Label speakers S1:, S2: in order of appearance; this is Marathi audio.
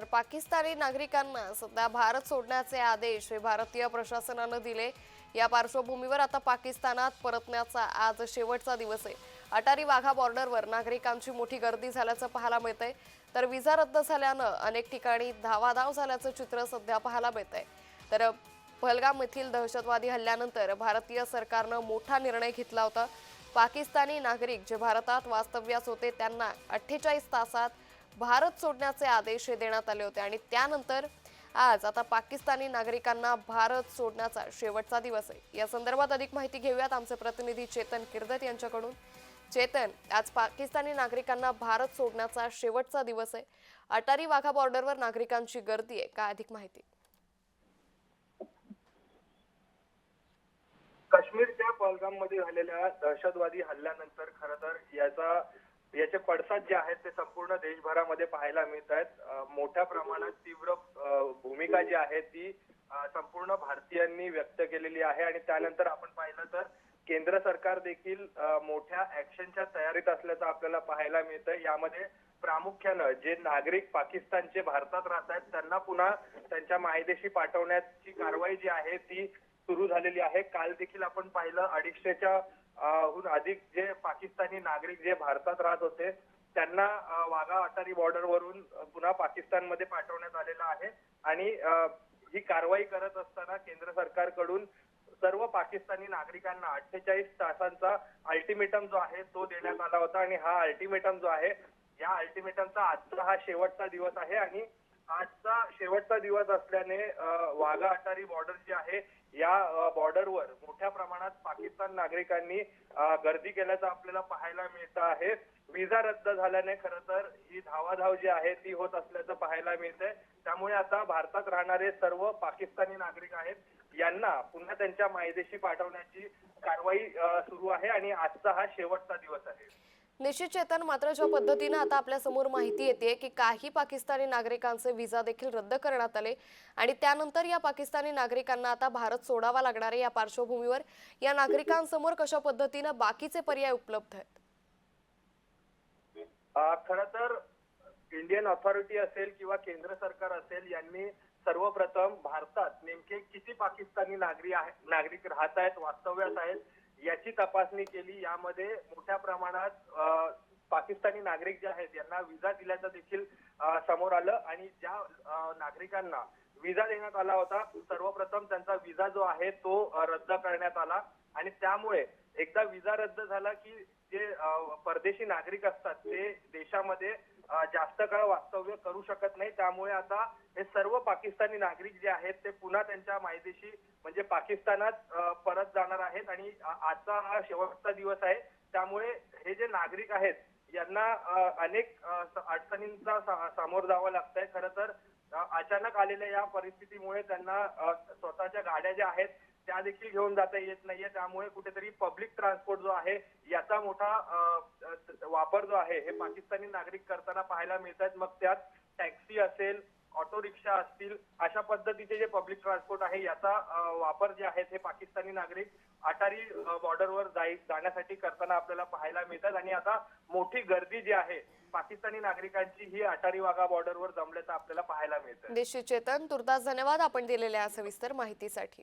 S1: तर पाकिस्तानी नागरिकांना सध्या भारत सोडण्याचे आदेश हे भारतीय प्रशासनानं दिले. या पार्श्वभूमीवर आता पाकिस्तानात परतण्याचा आज शेवटचा दिवस आहे. अटारी वाघा बॉर्डरवर नागरिकांची मोठी गर्दी झाल्याचं पाहायला मिळतंय. तर विजा रद्द झाल्यानं अनेक ठिकाणी धावाधाव झाल्याचं चित्र सध्या पाहायला मिळत आहे तर पहलगाम येथील दहशतवादी हल्ल्यानंतर भारतीय सरकारनं मोठा निर्णय घेतला होता. पाकिस्तानी नागरिक जे भारतात वास्तव्यास होते त्यांना अठ्ठेचाळीस तासात भारत सोडण्याचे आदेश हे देण्यात आले होते. आणि त्यानंतर आज आता पाकिस्तानी नागरिकांना भारत सोडण्याचा शेवटचा दिवस आहे. या संदर्भात अधिक माहिती घेऊयात आमचे प्रतिनिधी चेतन किर्दत यांच्याकडून. चेतन आज पाकिस्तानी नागरिकांना भारत सोडण्याचा शेवटचा दिवस आहे. अटारी वाघा बॉर्डरवर नागरिकांची गर्दी आहे. काय अधिक माहिती?
S2: काश्मीरच्या पहलगाममध्ये झालेल्या दहशतवादी हल्ल्यानंतर खर तर याचा याचे पडसाद जे आहेत ते संपूर्ण देशभरामध्ये पाहायला मिळत आहेत. मोठ्या प्रमाणात तीव्र भूमिका जी आहे ती संपूर्ण भारतीयांनी व्यक्त केलेली आहे. आणि त्यानंतर आपण पाहिलं तर केंद्र सरकार देखील मोठ्या ऍक्शनच्या तयारीत असल्याचं आपल्याला पाहायला मिळतं यामध्ये प्रामुख्यानं जे नागरिक पाकिस्तानचे भारतात राहत आहेत त्यांना पुन्हा त्यांच्या मायदेशी पाठवण्याची कारवाई जी आहे ती सुरू झालेली आहे. काल देखील आपण पाहिलं अडीचशेच्या हून अधिक जे पाकिस्तानी नागरिक जे भारतात राहत होते त्यांना वाघा अटारी बॉर्डर वरून पुन्हा पाकिस्तानमध्ये पाठवण्यात आलेलं आहे. आणि ही कारवाई करत असताना केंद्र सरकारकडून सर्व पाकिस्तानी नागरिकांना अठ्ठेचाळीस तासांचा अल्टिमेटम जो आहे तो देण्यात आला होता. आणि हा अल्टिमेटम जो आहे या अल्टिमेटमचा आजचा हा शेवटचा दिवस आहे. आणि आजचा शेवटचा दिवस असल्याने वाघा अटारी बॉर्डर जी आहे या बॉर्डरवर मोठ्या प्रमाणात पाकिस्तान नागरिकांनी गर्दी केल्याचं आपल्याला पाहायला मिळतं आहे. विजा रद्द झाल्याने खर तर ही धावाधाव जी आहे ती होत असल्याचं पाहायला मिळतंय. त्यामुळे आता भारतात राहणारे सर्व पाकिस्तानी नागरिक आहेत यांना पुन्हा त्यांच्या मायदेशी पाठवण्याची कारवाई सुरू आहे आणि आजचा हा शेवटचा दिवस आहे.
S1: निश्चित चेतन मात्र ज्या पद्धतीनं आता आपल्यासमोर माहिती येते की काही पाकिस्तानी नागरिकांचे व्हिसा देखील रद्द करण्यात आले आणि त्यानंतर या पाकिस्तानी नागरिकांना आता भारत सोडावा लागणार आहे या पार्श्वभूमीवर. या नागरिकांसमोर कशा पद्धतीनं बाकीचे पर्याय उपलब्ध आहेत?
S2: खर खरं तर इंडियन ऑथॉरिटी असेल किंवा केंद्र सरकार असेल यांनी सर्वप्रथम भारतात नेमके किती पाकिस्तानी नागरिक आहे नागरिक राहत आहेत वास्तव्यास आहेत याची तपासणी केली. यामध्ये मोठ्या प्रमाणात पाकिस्तानी नागरिक जे आहेत यांना विजा दिल्याचं देखील समोर आलं. आणि ज्या नागरिकांना विजा देण्यात आला होता सर्वप्रथम त्यांचा विजा जो आहे तो रद्द करण्यात आला. आणि त्यामुळे एकदा विजा रद्द झाला की जे परदेशी नागरिक असतात ते देशामध्ये जास्त काळ वास्तव्य करू शकत नाही. त्यामुळे आता हे सर्व पाकिस्तानी नागरिक जे आहेत ते पुन्हा त्यांच्या मायदेशी म्हणजे पाकिस्तानात परत जाणार आहेत. आणि आजचा हा शेवटचा दिवस आहे. त्यामुळे हे जे नागरिक आहेत यांना अनेक अडचणींचा सा- सामोरं जावं लागतंय. खरं तर अचानक आलेल्या या परिस्थितीमुळे त्यांना स्वतःच्या गाड्या ज्या आहेत त्या देखील घेऊन जाता येत नाहीये. त्यामुळे कुठेतरी पब्लिक ट्रान्सपोर्ट जो आहे याचा मोठा वापर जो आहे हे पाकिस्तानी नागरिक करताना पाहायला मिळतात मग त्यात टॅक्सी असेल ऑटो रिक्षा असतील अशा पद्धतीचे जे पब्लिक ट्रान्सपोर्ट आहे याचा वापर जे आहेत हे पाकिस्तानी नागरिक अटारी बॉर्डरवर जाई जाण्यासाठी करताना आपल्याला पाहायला मिळतात. आणि आता मोठी गर्दी जी आहे पाकिस्तानी नागरिकांची ही अटारी वाघा बॉर्डरवर जमल्याचं आपल्याला पाहायला मिळतं
S1: निश्चित चेतन तुर्तास धन्यवाद आपण दिलेल्या सविस्तर माहितीसाठी.